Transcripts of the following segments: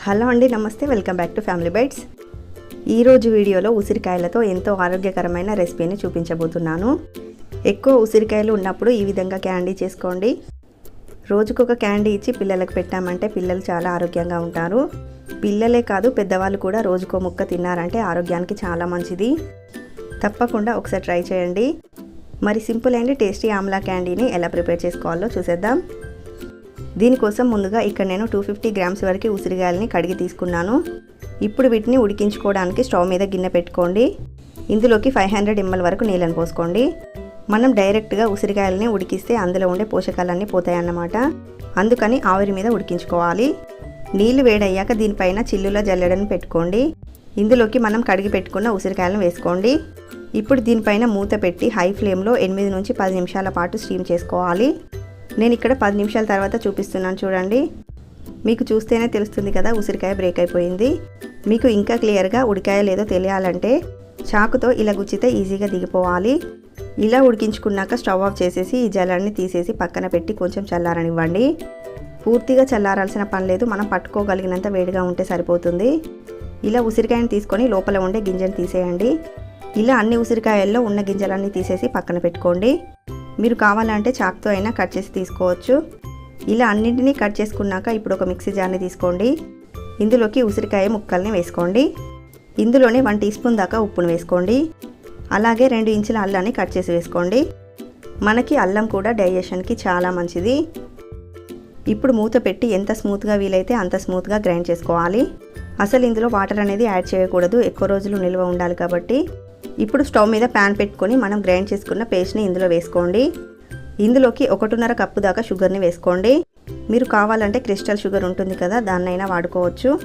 Hello అండి నమస్తే. Welcome back to Family Bites. ఈరోజు వీడియోలో ఉసిరికాయలతో ఎంతో ఆరోగ్యకరమైన రెసిపీని చూపించబోతున్నాను. ఎక్కువ ఉసిరికాయలు ఉన్నప్పుడు ఈ విధంగా క్యాండీ చేసుకోండి. రోజుకొక క్యాండీ ఇచ్చి పిల్లలకు పెట్టామంటే పిల్లలు చాలా ఆరోగ్యంగా ఉంటారు. పిల్లలే కాదు పెద్దవాళ్ళు కూడా రోజుకో ముక్క తిన్నారంటే ఆరోగ్యానికి చాలా మంచిది. తప్పకుండా ఒకసారి ట్రై చేయండి. మరి సింపుల్ అండ్ టేస్టీ ఆమ్లా క్యాండీని ఎలా ప్రిపేర్ చేసుకోవాలో చూసేద్దాం. దీనికోసం ముందుగా ఇక్కడ నేను టూ ఫిఫ్టీ గ్రామ్స్ వరకు ఉసిరికాయలని కడిగి తీసుకున్నాను. ఇప్పుడు వీటిని ఉడికించుకోవడానికి స్టవ్ మీద గిన్నె పెట్టుకోండి. ఇందులోకి ఫైవ్ హండ్రెడ్ ఎంఎల్ వరకు నీళ్ళని పోసుకోండి. మనం డైరెక్ట్గా ఉసిరికాయలని ఉడికిస్తే అందులో ఉండే పోషకాలన్నీ పోతాయన్నమాట. అందుకని ఆవిరి మీద ఉడికించుకోవాలి. నీళ్ళు వేడయ్యాక దీనిపైన చిల్లుల జల్లెడని పెట్టుకోండి. ఇందులోకి మనం కడిగి పెట్టుకున్న ఉసిరికాయలను వేసుకోండి. ఇప్పుడు దీనిపైన మూత పెట్టి హై ఫ్లేమ్లో ఎనిమిది నుంచి పది నిమిషాల పాటు స్టీమ్ చేసుకోవాలి. నేను ఇక్కడ పది నిమిషాల తర్వాత చూపిస్తున్నాను చూడండి. మీకు చూస్తేనే తెలుస్తుంది కదా ఉసిరికాయ బ్రేక్ అయిపోయింది. మీకు ఇంకా క్లియర్గా ఉడికాయ లేదో తెలియాలంటే చాకుతో ఇలా గుచ్చితే ఈజీగా దిగిపోవాలి. ఇలా ఉడికించుకున్నాక స్టవ్ ఆఫ్ చేసేసి ఈ జలాన్ని తీసేసి పక్కన పెట్టి కొంచెం చల్లారనివ్వండి. పూర్తిగా చల్లారాల్సిన పని లేదు మనం పట్టుకోగలిగినంత వేడిగా ఉంటే సరిపోతుంది. ఇలా ఉసిరికాయని తీసుకొని లోపల ఉండే గింజను తీసేయండి. ఇలా అన్ని ఉసిరికాయల్లో ఉన్న గింజలన్నీ తీసేసి పక్కన పెట్టుకోండి. మీరు కావాలంటే చాక్తో అయినా కట్ చేసి తీసుకోవచ్చు. ఇలా అన్నింటినీ కట్ చేసుకున్నాక ఇప్పుడు ఒక మిక్సీ జార్ని తీసుకోండి. ఇందులోకి ఉసిరికాయ ముక్కల్ని వేసుకోండి. ఇందులోనే వన్ టీ స్పూన్ దాకా ఉప్పును వేసుకోండి. అలాగే రెండు ఇంచుల అల్లాన్ని కట్ చేసి వేసుకోండి. మనకి అల్లం కూడా డైజెషన్కి చాలా మంచిది. ఇప్పుడు మూత పెట్టి ఎంత స్మూత్గా వీలైతే అంత స్మూత్గా గ్రైండ్ చేసుకోవాలి. అసలు ఇందులో వాటర్ అనేది యాడ్ చేయకూడదు. ఎక్కువ రోజులు నిల్వ ఉండాలి కాబట్టి. ఇప్పుడు స్టవ్ మీద ప్యాన్ పెట్టుకొని మనం గ్రైండ్ చేసుకున్న పేస్ట్ని ఇందులో వేసుకోండి. ఇందులోకి ఒకటిన్నర కప్పు దాకా షుగర్ని వేసుకోండి. మీరు కావాలంటే క్రిస్టల్ షుగర్ ఉంటుంది కదా దాన్నైనా వాడుకోవచ్చు.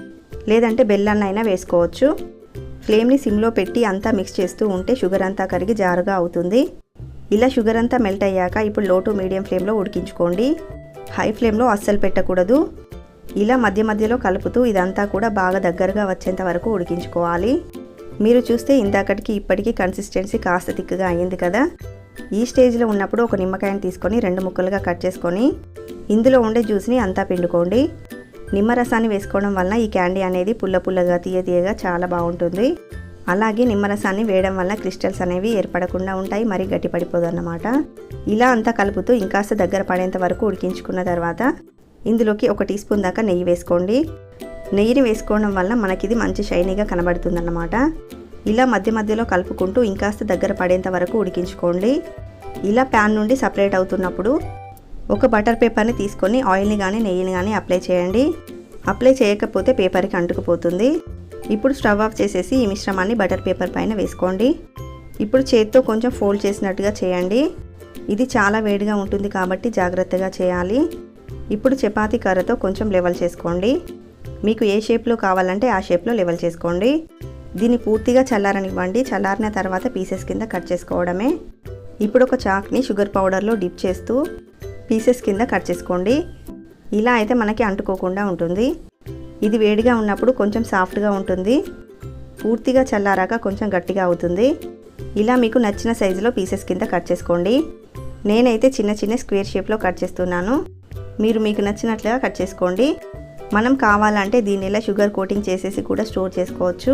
లేదంటే బెల్లాన్నైనా అయినా వేసుకోవచ్చు. ఫ్లేమ్ని సిమ్లో పెట్టి అంతా మిక్స్ చేస్తూ ఉంటే షుగర్ అంతా కరిగి జారుగా అవుతుంది. ఇలా షుగర్ అంతా మెల్ట్ అయ్యాక ఇప్పుడు లో టు మీడియం ఫ్లేమ్లో ఉడికించుకోండి. హై ఫ్లేమ్లో అస్సలు పెట్టకూడదు. ఇలా మధ్య మధ్యలో కలుపుతూ ఇదంతా కూడా బాగా దగ్గరగా వచ్చేంత వరకు ఉడికించుకోవాలి. మీరు చూస్తే ఇందాకటికి ఇప్పటికీ కన్సిస్టెన్సీ కాస్త తిక్కుగా అయ్యింది కదా. ఈ స్టేజ్లో ఉన్నప్పుడు ఒక నిమ్మకాయని తీసుకొని రెండు ముక్కలుగా కట్ చేసుకొని ఇందులో ఉండే జ్యూస్ని అంతా పిండుకోండి. నిమ్మరసాన్ని వేసుకోవడం వలన ఈ క్యాండీ అనేది పుల్ల పుల్లగా తీయ తీయగా చాలా బాగుంటుంది. అలాగే నిమ్మరసాన్ని వేయడం వల్ల క్రిస్టల్స్ అనేవి ఏర్పడకుండా ఉంటాయి మరి గట్టి పడిపోదు అన్నమాట ఇలా అంతా కలుపుతూ ఇంకాస్త దగ్గర పడేంత వరకు ఉడికించుకున్న తర్వాత ఇందులోకి ఒక టీ స్పూన్ దాకా నెయ్యి వేసుకోండి. నెయ్యిని వేసుకోవడం వల్ల మనకి ఇది మంచి షైనీగా కనబడుతుందన్నమాట. ఇలా మధ్య మధ్యలో కలుపుకుంటూ ఇంకాస్త దగ్గర పడేంత వరకు ఉడికించుకోండి. ఇలా ప్యాన్ నుండి సపరేట్ అవుతున్నప్పుడు ఒక బటర్ పేపర్ని తీసుకొని ఆయిల్ని కానీ నెయ్యిని కానీ అప్లై చేయండి. అప్లై చేయకపోతే పేపర్కి అంటుకుపోతుంది. ఇప్పుడు స్టవ్ ఆఫ్ చేసేసి ఈ మిశ్రమాన్ని బటర్ పేపర్ పైన వేసుకోండి. ఇప్పుడు చేత్తో కొంచెం ఫోల్డ్ చేసినట్టుగా చేయండి. ఇది చాలా వేడిగా ఉంటుంది కాబట్టి జాగ్రత్తగా చేయాలి. ఇప్పుడు చపాతీ కర్రతో కొంచెం లెవెల్ చేసుకోండి. మీకు ఏ షేప్లో కావాలంటే ఆ షేప్లో లెవెల్ చేసుకోండి. దీన్ని పూర్తిగా చల్లారనివ్వండి. చల్లారిన తర్వాత పీసెస్ కింద కట్ చేసుకోవడమే. ఇప్పుడు ఒక చాక్ని షుగర్ పౌడర్లో డిప్ చేస్తూ పీసెస్ కింద కట్ చేసుకోండి. ఇలా అయితే మనకి అంటుకోకుండా ఉంటుంది. ఇది వేడిగా ఉన్నప్పుడు కొంచెం సాఫ్ట్గా ఉంటుంది. పూర్తిగా చల్లారాక కొంచెం గట్టిగా అవుతుంది. ఇలా మీకు నచ్చిన సైజులో పీసెస్ కింద కట్ చేసుకోండి. నేనైతే చిన్న చిన్న స్క్వేర్ షేప్లో కట్ చేస్తున్నాను. మీరు మీకు నచ్చినట్లుగా కట్ చేసుకోండి. మనం కావాలంటే దీన్ని ఇలా షుగర్ కోటింగ్ చేసేసి కూడా స్టోర్ చేసుకోవచ్చు.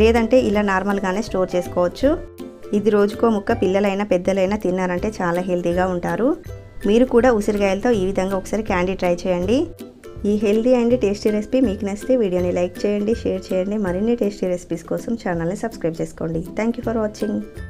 లేదంటే ఇలా నార్మల్గానే స్టోర్ చేసుకోవచ్చు. ఇది రోజుకో ముక్క పిల్లలైనా పెద్దలైనా తిన్నారంటే చాలా హెల్తీగా ఉంటారు. మీరు కూడా ఉసిరికాయలతో ఈ విధంగా ఒకసారి క్యాండీ ట్రై చేయండి. ఈ హెల్తీ అండ్ టేస్టీ రెసిపీ మీకు నచ్చితే వీడియోని లైక్ చేయండి షేర్ చేయండి. మరిన్ని టేస్టీ రెసిపీస్ కోసం ఛానల్ని సబ్స్క్రైబ్ చేసుకోండి. Thank you for watching